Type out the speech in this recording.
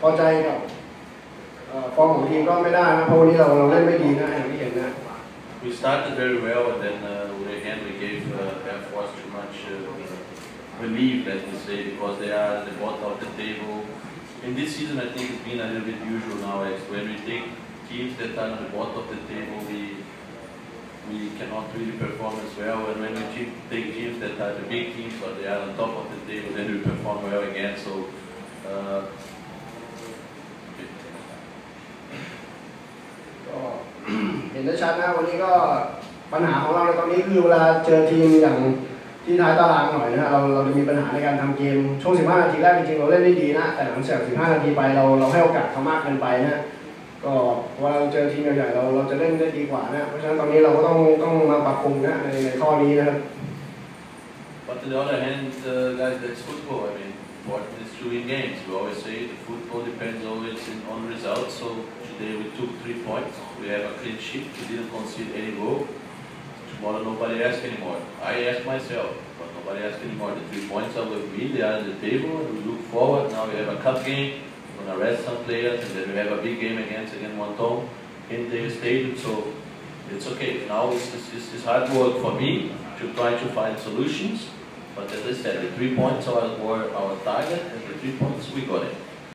พอใจกับเอ่อฟอร์มของทีมก็ไม่ได้นะเพราะวันนี้เราเราเล่นไม่ดีนะอย่างที่เห็นนะ We started very well, and then uh, we- again we gave uh, Air Force too much uh, relief, let me say, because they are at the bottom of the table. In this season, I think it's been a little bit usual now. As when we take teams that are on the bottom of the table, we we cannot really perform as well. And when we te- take teams that are the big teams or they are on top of the table, then we perform well again. So. Uh, ห็นได้ชัดนะวันนี้ก็ปัญหาของเราในตอนนี้คือเวลาเจอทีมอย่างที่ท้ายตารางหน่อยนะเราเราจะมีปัญหาในการทำเกมช่วง 15 นาทีแรกจริงๆเราเล่นได้ดีนะ แต่หลังจาก 15 นาทีไปเราเราให้โอกาสเขามากเกินไปนะก็เวลาเราเจอทีมใหญ่ๆเราเราจะเล่นได้ดีกว่านะเพราะฉะนั้นตอนนี้เราก็ต้องต้องมาปรับปรุงนะในในข้อนี้นะครับ But on the other hand, uh, guys, that's football. I mean, important is to win games. We always say the football depends always in, on results. So today we took three points. We have a clean sheet. We didn't concede any goal. Tomorrow nobody asks anymore. I ask myself, but nobody asks anymore. The three points are with me. They are on the table. And we look forward. Now we have a cup game. We're gonna rest some players, and then we have a big game against again Monton in the stadium. So it's okay. Now it's, it's, it's, it's hard work for me to try to find solutions. But as I said, the three points are were our target, and the three points we got it.